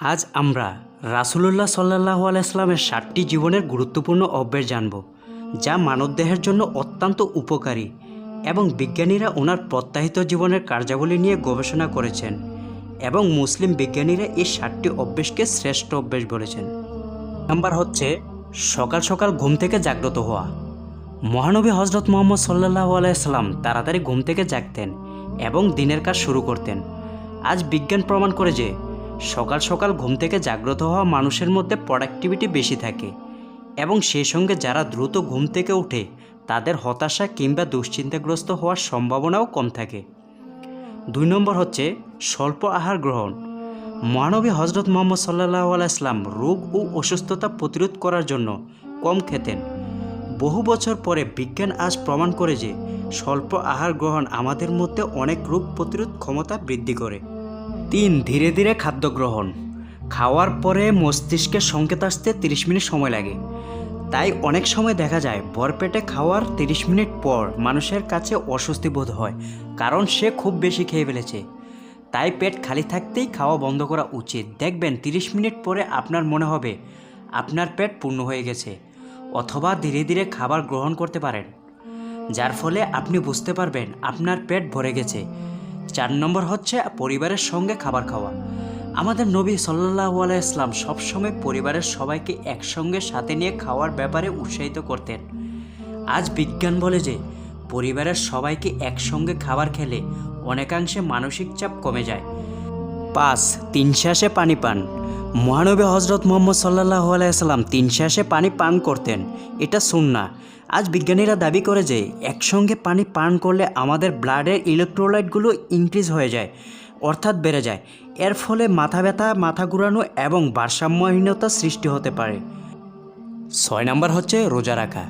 আজ আমরা রাসুলুল্লাহ সাল্লাহ আলাইসলামের সাতটি জীবনের গুরুত্বপূর্ণ অভ্যাস জানব, যা মানবদেহের জন্য অত্যন্ত উপকারী এবং বিজ্ঞানীরা ওনার প্রত্যাহিত জীবনের কার্যাবলী নিয়ে গবেষণা করেছেন এবং মুসলিম বিজ্ঞানীরা এই সাতটি অভ্যেসকে শ্রেষ্ঠ অভ্যেস বলেছেন। নাম্বার হচ্ছে, সকাল সকাল ঘুম থেকে জাগ্রত হওয়া। মহানবী হজরত মোহাম্মদ সাল্লাহ আলাইসাল্লাম তাড়াতাড়ি ঘুম থেকে জাগতেন এবং দিনের কাজ শুরু করতেন। আজ বিজ্ঞান প্রমাণ করে যে সকাল সকাল ঘুম থেকে জাগ্রত হওয়া মানুষের মধ্যে প্রোডাক্টিভিটি বেশি থাকে এবং সেই সঙ্গে যারা দ্রুত ঘুম থেকে ওঠে, তাদের হতাশা কিংবা দুশ্চিন্তাগ্রস্ত হওয়ার সম্ভাবনাও কম থাকে। দুই নম্বর হচ্ছে স্বল্প আহার গ্রহণ। মহানবী হজরত মোহাম্মদ সাল্লাহ আলাইসলাম রোগ ও অসুস্থতা প্রতিরোধ করার জন্য কম খেতেন। বহু বছর পরে বিজ্ঞান আজ প্রমাণ করে যে স্বল্প আহার গ্রহণ আমাদের মধ্যে অনেক রোগ প্রতিরোধ ক্ষমতা বৃদ্ধি করে। তিন ধীরে ধীরে খাদ্য গ্রহণ। খাওয়ার পরে মস্তিষ্কের সংকেত আসতে তিরিশ মিনিট সময় লাগে। তাই অনেক সময় দেখা যায় ভরপেটে খাওয়ার তিরিশ মিনিট পর মানুষের কাছে অস্বস্তি বোধ হয়, কারণ সে খুব বেশি খেয়ে ফেলেছে। তাই পেট খালি থাকতেই খাওয়া বন্ধ করা উচিত। দেখবেন তিরিশ মিনিট পরে আপনার মনে হবে, আপনার পেট পূর্ণ হয়ে গেছে, অথবা ধীরে ধীরে খাবার গ্রহণ করতে পারেন। যার ফলে আপনি বুঝতে পারবেন, আপনার পেট ভরে গেছে। চার নম্বর হচ্ছে পরিবারের সঙ্গে খাবার খাওয়া। আমাদের নবী সাল্লাহ আলাইসলাম সবসময় পরিবারের সবাইকে একসঙ্গে সাথে নিয়ে খাওয়ার ব্যাপারে উৎসাহিত করতেন। আজ বিজ্ঞান বলে যে, পরিবারের সবাইকে একসঙ্গে খাবার খেলে অনেকাংশে মানসিক চাপ কমে যায়। পাঁচ, তিন শ্বাসে পানি পান। মহানবী হজরত মোহাম্মদ সাল্লাহ আলাইসাল্লাম তিন শ্বাসে পানি পান করতেন। এটা সুন্না আজ বিজ্ঞানীরা দাবি করে যে, একসঙ্গে পানি পান করলে আমাদের ব্লাডের ইলেকট্রোলাইটগুলো ইনক্রিজ হয়ে যায়, অর্থাৎ বেড়ে যায়। এর ফলে মাথা ব্যথা, মাথা ঘুরানো এবং ভারসাম্যহীনতা সৃষ্টি হতে পারে। ছয় নাম্বার হচ্ছে রোজা রাখা।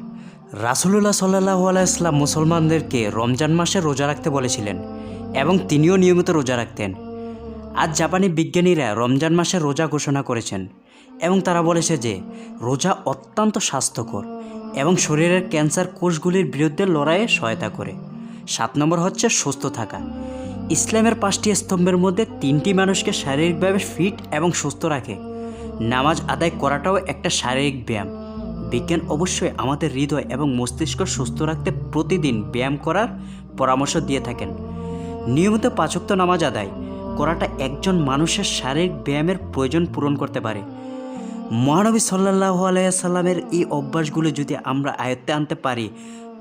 রাসুলুল্লাহ সাল্লাহ আলাইসলাম মুসলমানদেরকে রমজান মাসে রোজা রাখতে বলেছিলেন এবং তিনিও নিয়মিত রোজা রাখতেন। আজ জাপানি বিজ্ঞানীরা রমজান মাসে রোজা ঘোষণা করেছেন এবং তারা বলেছে যে, রোজা অত্যন্ত স্বাস্থ্যকর। এবং শরীরের ক্যান্সার কোষগুলির বিরুদ্ধে লড়াইয়ে সহায়তা করে। সাত নম্বর হচ্ছে সুস্থ থাকা। ইসলামের পাঁচটি স্তম্ভের মধ্যে তিনটি মানুষকে শারীরিকভাবে ফিট এবং সুস্থ রাখে। নামাজ আদায় করাটাও একটা শারীরিক ব্যায়াম। বিজ্ঞান অবশ্যই আমাদের হৃদয় এবং মস্তিষ্ক সুস্থ রাখতে প্রতিদিন ব্যায়াম করার পরামর্শ দিয়ে থাকেন। নিয়মিত পাচক্ত নামাজ আদায় করাটা একজন মানুষের শারীরিক ব্যায়ামের প্রয়োজন পূরণ করতে পারে। মহানবী সাল্লাহ আলাইসাল্লামের এই অভ্যাসগুলো যদি আমরা আয়ত্তে আনতে পারি,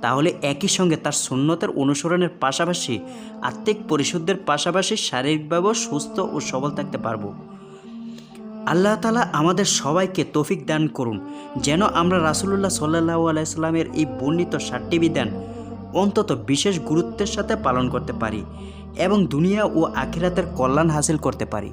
তাহলে একই সঙ্গে তার সুন্নতের অনুসরণের পাশাপাশি, আত্মিক পরিশুদ্ধের পাশাপাশি শারীরিকভাবেও সুস্থ ও সবল থাকতে পারব। আল্লাহ তালা আমাদের সবাইকে তৌফিক দান করুন। যেন আমরা রাসুলুল্লাহ সাল্লাহ আলাইসাল্লামের এই বর্ণিত ষাটটি বিধান অন্তত বিশেষ গুরুত্বের সাথে পালন করতে পারি এবং দুনিয়া ও আখিরাতের কল্যাণ হাসিল করতে পারি।